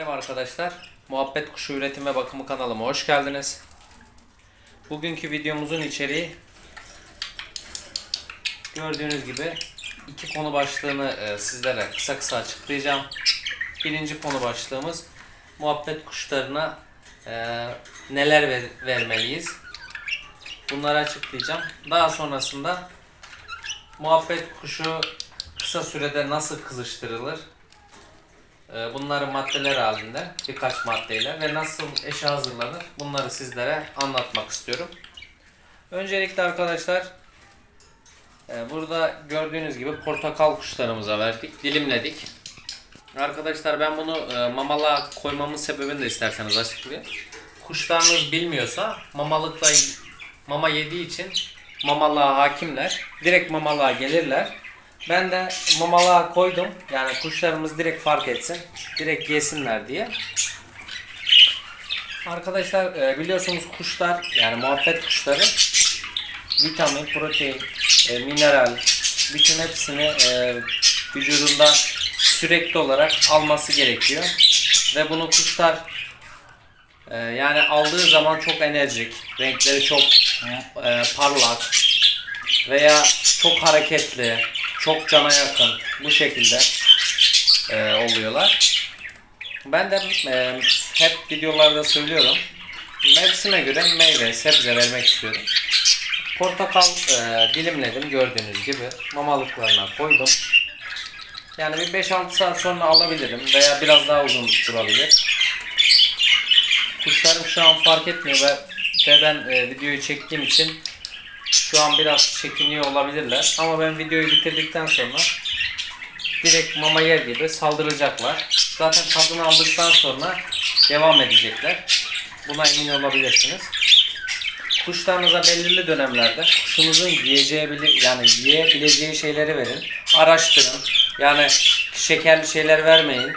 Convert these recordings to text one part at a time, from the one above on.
Merhaba arkadaşlar. Muhabbet Kuşu Üretim ve Bakımı kanalıma hoş geldiniz. Bugünkü videomuzun içeriği gördüğünüz gibi iki konu başlığını e, sizlere kısa kısa açıklayacağım. Birinci konu başlığımız muhabbet kuşlarına e, neler ver- vermeliyiz. Bunları açıklayacağım. Daha sonrasında muhabbet kuşu kısa sürede nasıl kızıştırılır? Ee, Bunların maddeler halinde birkaç maddeyle ve nasıl eşe hazırlanır bunları sizlere anlatmak istiyorum. Öncelikle arkadaşlar e, burada gördüğünüz gibi portakal kuşlarımıza verdik, dilimledik. Arkadaşlar ben bunu e, mamalığa koymamın sebebini de isterseniz açıklayayım. Kuşlarınız bilmiyorsa mamalıkla mama yediği için mamalığa hakimler. Direkt mamalığa gelirler. Ben de mamalığa koydum. Yani kuşlarımız direkt fark etsin. Direkt yesinler diye. Arkadaşlar e, biliyorsunuz kuşlar yani muhabbet kuşları vitamin, protein, e, mineral bütün hepsini e, vücudunda sürekli olarak alması gerekiyor. Ve bunu kuşlar yani aldığı zaman çok enerjik, renkleri çok parlak veya çok hareketli, çok cana yakın bu şekilde e, oluyorlar. Ben de e, hep videolarda söylüyorum. Mevsime göre meyve, sebze vermek istiyorum. Portakal e, dilimledim gördüğünüz gibi. Mamalıklarına koydum. Yani bir 5-6 saat sonra alabilirim veya biraz daha uzun durabilir. Kuşlarım şu an fark etmiyor ve, ben e, videoyu çektiğim için şu an biraz çekiniyor olabilirler. Ama ben videoyu bitirdikten sonra direkt mama yer gibi saldıracaklar. Zaten tadını aldıktan sonra devam edecekler. Buna emin olabilirsiniz. Kuşlarınıza belirli dönemlerde kuşunuzun yiyeceği yani yiyebileceği şeyleri verin. Araştırın. Yani şekerli şeyler vermeyin.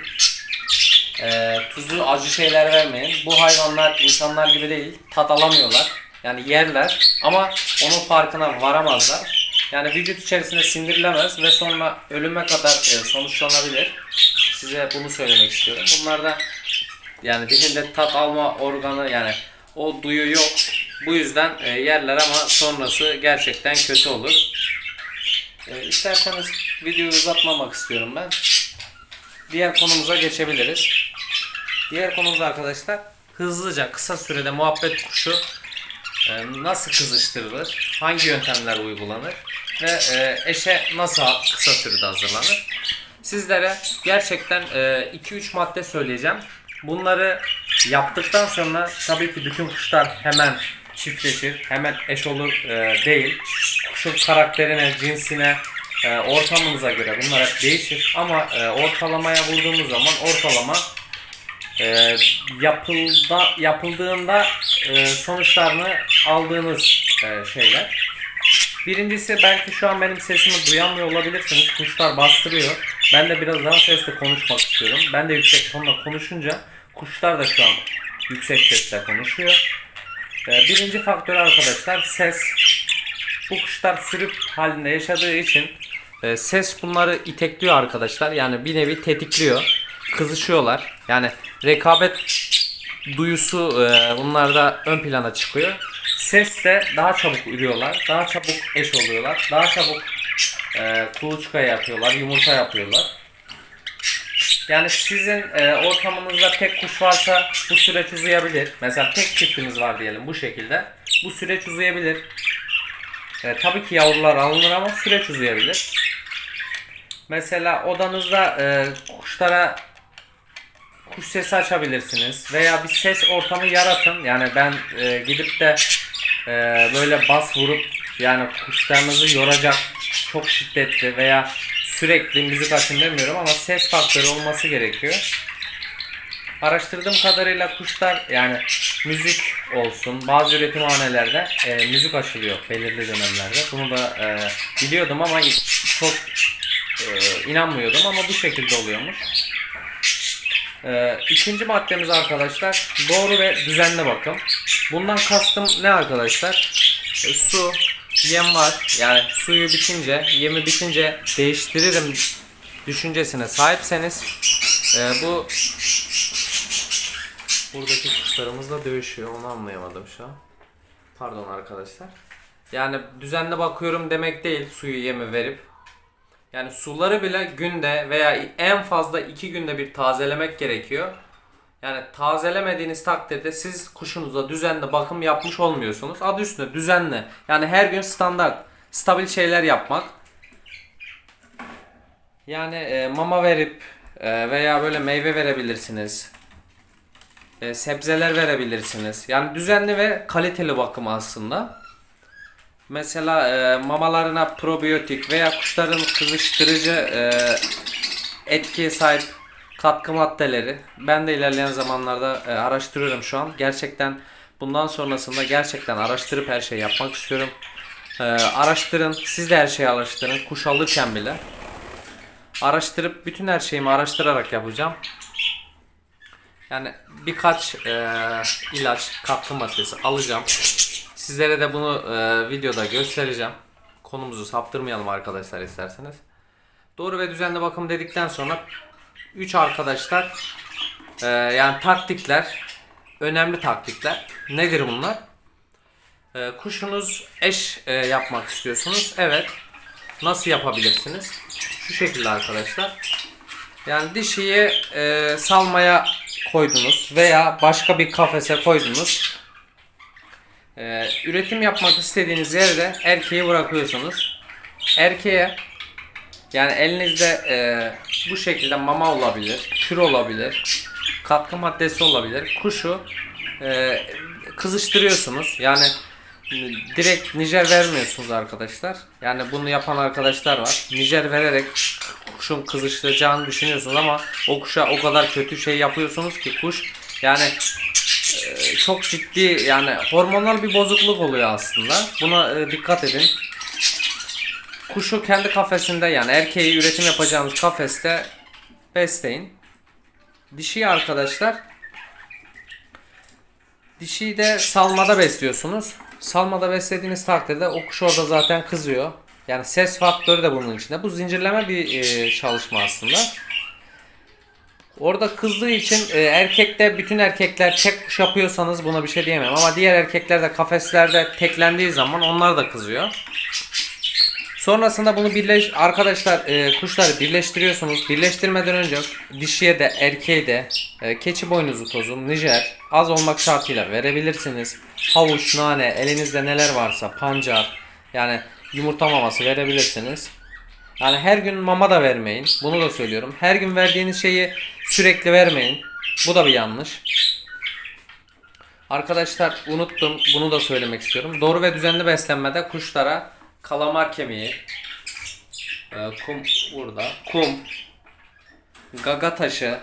Ee, tuzlu acı şeyler vermeyin. Bu hayvanlar insanlar gibi değil. Tat alamıyorlar. Yani yerler ama onun farkına varamazlar. Yani vücut içerisinde sindirilemez ve sonra ölüme kadar e, sonuçlanabilir. Size bunu söylemek istiyorum. Bunlarda yani dilinde tat alma organı yani o duyu yok. Bu yüzden e, yerler ama sonrası gerçekten kötü olur. E, isterseniz videoyu uzatmamak istiyorum ben. Diğer konumuza geçebiliriz. Diğer konumuz arkadaşlar hızlıca kısa sürede muhabbet kuşu nasıl kızıştırılır, hangi yöntemler uygulanır ve e, eşe nasıl kısa sürede hazırlanır. Sizlere gerçekten 2-3 madde söyleyeceğim. Bunları yaptıktan sonra tabii ki bütün kuşlar hemen çiftleşir, hemen eş olur e, değil. Kuşun karakterine, cinsine, e, ortamınıza göre bunlar hep değişir. Ama e, ortalamaya vurduğumuz zaman ortalama e, yapılda yapıldığında e, sonuçlarını aldığınız e, şeyler. Birincisi belki şu an benim sesimi duyamıyor olabilirsiniz. Kuşlar bastırıyor. Ben de biraz daha sesle konuşmak istiyorum. Ben de yüksek tonla konuşunca kuşlar da şu an yüksek sesle konuşuyor. E, birinci faktör arkadaşlar ses. Bu kuşlar sürüp halinde yaşadığı için e, ses bunları itekliyor arkadaşlar. Yani bir nevi tetikliyor. Kızışıyorlar. Yani rekabet duyusu e, bunlarda ön plana çıkıyor. Ses de daha çabuk ürüyorlar. Daha çabuk eş oluyorlar. Daha çabuk e, kuluçka yapıyorlar. Yumurta yapıyorlar. Yani sizin e, ortamınızda tek kuş varsa bu süreç uzayabilir. Mesela tek çiftimiz var diyelim bu şekilde. Bu süreç uzayabilir. E, tabii ki yavrular alınır ama süreç uzayabilir. Mesela odanızda e, kuşlara kuş sesi açabilirsiniz veya bir ses ortamı yaratın. Yani ben e, gidip de e, böyle bas vurup yani kuşlarınızı yoracak çok şiddetli veya sürekli müzik açın demiyorum ama ses faktörü olması gerekiyor. Araştırdığım kadarıyla kuşlar yani müzik olsun bazı üretimhanelerde e, müzik açılıyor belirli dönemlerde. Bunu da e, biliyordum ama çok e, inanmıyordum ama bu şekilde oluyormuş. E, ikinci maddemiz arkadaşlar doğru ve düzenli bakım. Bundan kastım ne arkadaşlar? E, su, yem var. Yani suyu bitince, yemi bitince değiştiririm düşüncesine sahipseniz e, bu kuşlarımızla dövüşüyor. Onu anlayamadım şu an. Pardon arkadaşlar. Yani düzenli bakıyorum demek değil suyu yemi verip. Yani suları bile günde veya en fazla iki günde bir tazelemek gerekiyor. Yani tazelemediğiniz takdirde siz kuşunuza düzenli bakım yapmış olmuyorsunuz. Adı üstünde düzenli. Yani her gün standart, stabil şeyler yapmak. Yani e, mama verip e, veya böyle meyve verebilirsiniz. E, sebzeler verebilirsiniz. Yani düzenli ve kaliteli bakım aslında. Mesela e, mamalarına probiyotik veya kuşların kızıştırıcı e, etkiye sahip katkı maddeleri. Ben de ilerleyen zamanlarda e, araştırıyorum şu an. Gerçekten bundan sonrasında gerçekten araştırıp her şeyi yapmak istiyorum. E, araştırın. Siz de her şeyi araştırın. Kuş alırken bile. Araştırıp bütün her şeyimi araştırarak yapacağım. Yani birkaç e, ilaç, katkı maddesi alacağım. Sizlere de bunu e, videoda göstereceğim. Konumuzu saptırmayalım arkadaşlar isterseniz. Doğru ve düzenli bakım dedikten sonra 3 arkadaşlar e, yani taktikler önemli taktikler. Nedir bunlar? E, kuşunuz eş e, yapmak istiyorsunuz. Evet. Nasıl yapabilirsiniz? Şu şekilde arkadaşlar. Yani dişiyi e, salmaya koydunuz veya başka bir kafese koydunuz. E, üretim yapmak istediğiniz yerde erkeği bırakıyorsunuz. Erkeğe yani elinizde e, bu şekilde mama olabilir, kür olabilir, katkı maddesi olabilir. Kuşu e, kızıştırıyorsunuz. Yani direkt Nijer vermiyorsunuz arkadaşlar. Yani bunu yapan arkadaşlar var. Nijer vererek kuşun kızıştıracağını düşünüyorsunuz ama o kuşa o kadar kötü şey yapıyorsunuz ki kuş yani çok ciddi yani hormonal bir bozukluk oluyor aslında. Buna e, dikkat edin. Kuşu kendi kafesinde yani erkeği üretim yapacağınız kafeste besleyin. Dişi arkadaşlar Dişiyi de salmada besliyorsunuz. Salmada beslediğiniz takdirde o kuş orada zaten kızıyor. Yani ses faktörü de bunun içinde. Bu zincirleme bir e, çalışma aslında. Orada kızdığı için e, erkekte bütün erkekler tek kuş yapıyorsanız buna bir şey diyemem. Ama diğer erkekler de kafeslerde teklendiği zaman onlar da kızıyor. Sonrasında bunu birleş arkadaşlar e, kuşları birleştiriyorsunuz. Birleştirmeden önce dişiye de erkeğe de e, keçi boynuzu tozu, nijer az olmak şartıyla verebilirsiniz. Havuç, nane, elinizde neler varsa pancar yani yumurta maması verebilirsiniz. Yani her gün mama da vermeyin. Bunu da söylüyorum. Her gün verdiğiniz şeyi sürekli vermeyin. Bu da bir yanlış. Arkadaşlar unuttum. Bunu da söylemek istiyorum. Doğru ve düzenli beslenmede kuşlara kalamar kemiği, e, kum burada, kum, gaga taşı,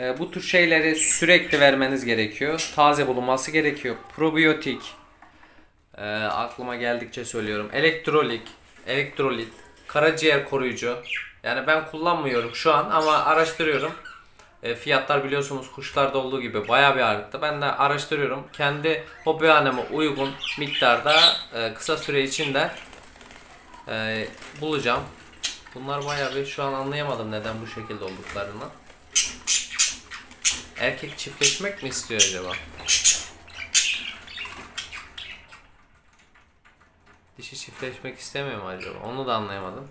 e, bu tür şeyleri sürekli vermeniz gerekiyor. Taze bulunması gerekiyor. Probiyotik, e, aklıma geldikçe söylüyorum. Elektrolik, elektrolit, karaciğer koruyucu. Yani ben kullanmıyorum şu an ama araştırıyorum. E, fiyatlar biliyorsunuz kuşlarda olduğu gibi bayağı bir arttı. Ben de araştırıyorum. Kendi hobihaneme uygun miktarda e, kısa süre içinde e, bulacağım. Bunlar bayağı bir şu an anlayamadım neden bu şekilde olduklarını. Erkek çiftleşmek mi istiyor acaba? Dişi çiftleşmek istemiyor mu acaba? Onu da anlayamadım.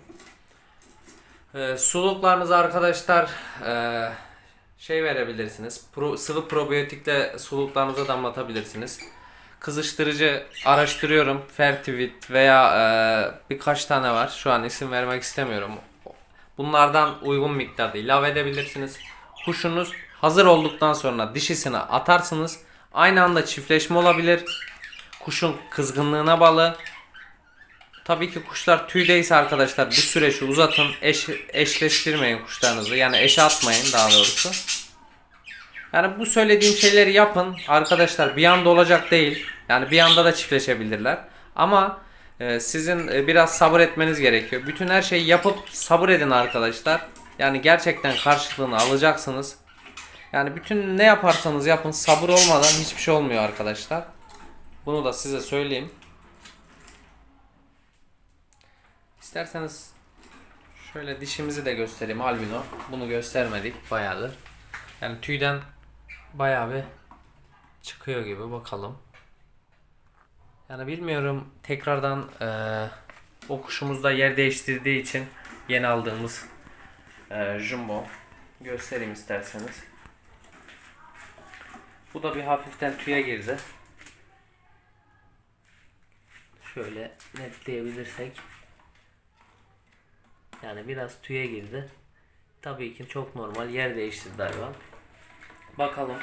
Ee, suluklarınızı arkadaşlar ee, şey verebilirsiniz. Pro, sıvı probiyotikle suluklarınıza damlatabilirsiniz. Kızıştırıcı araştırıyorum. Fertivit veya ee, birkaç tane var. Şu an isim vermek istemiyorum. Bunlardan uygun miktarda ilave edebilirsiniz. Kuşunuz hazır olduktan sonra dişisini atarsınız. Aynı anda çiftleşme olabilir. Kuşun kızgınlığına bağlı. Tabii ki kuşlar tüydeyse arkadaşlar bu süreci uzatın. Eş, eşleştirmeyin kuşlarınızı. Yani eşe atmayın daha doğrusu. Yani bu söylediğim şeyleri yapın. Arkadaşlar bir anda olacak değil. Yani bir anda da çiftleşebilirler. Ama e, sizin e, biraz sabır etmeniz gerekiyor. Bütün her şeyi yapıp sabır edin arkadaşlar. Yani gerçekten karşılığını alacaksınız. Yani bütün ne yaparsanız yapın sabır olmadan hiçbir şey olmuyor arkadaşlar. Bunu da size söyleyeyim. İsterseniz şöyle dişimizi de göstereyim albino. Bunu göstermedik bayağıdır. Yani tüyden bayağı bir çıkıyor gibi bakalım. Yani bilmiyorum tekrardan eee o kuşumuz da yer değiştirdiği için yeni aldığımız eee jumbo göstereyim isterseniz. Bu da bir hafiften tüye girdi. Şöyle netleyebilirsek. Yani biraz tüye girdi. Tabii ki çok normal yer değiştirdi hayvan. Bakalım.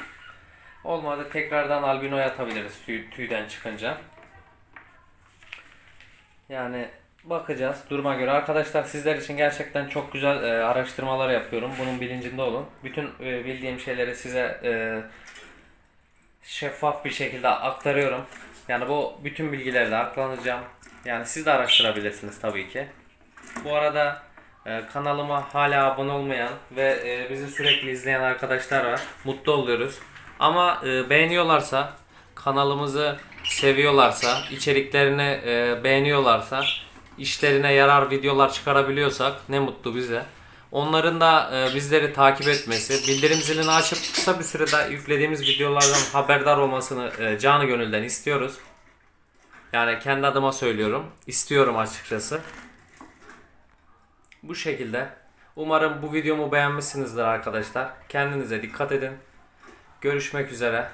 Olmadı tekrardan albinoya atabiliriz tüy, tüyden çıkınca. Yani bakacağız duruma göre. Arkadaşlar sizler için gerçekten çok güzel e, araştırmalar yapıyorum. Bunun bilincinde olun. Bütün e, bildiğim şeyleri size e, şeffaf bir şekilde aktarıyorum. Yani bu bütün bilgilerle aklanacağım. Yani siz de araştırabilirsiniz tabii ki. Bu arada e, kanalıma hala abone olmayan ve e, bizi sürekli izleyen arkadaşlar var. Mutlu oluyoruz. Ama e, beğeniyorlarsa, kanalımızı seviyorlarsa, içeriklerini e, beğeniyorlarsa, işlerine yarar videolar çıkarabiliyorsak ne mutlu bize. Onların da e, bizleri takip etmesi, bildirim zilini açıp kısa bir sürede yüklediğimiz videolardan haberdar olmasını e, canı gönülden istiyoruz. Yani kendi adıma söylüyorum. İstiyorum açıkçası. Bu şekilde. Umarım bu videomu beğenmişsinizdir arkadaşlar. Kendinize dikkat edin. Görüşmek üzere.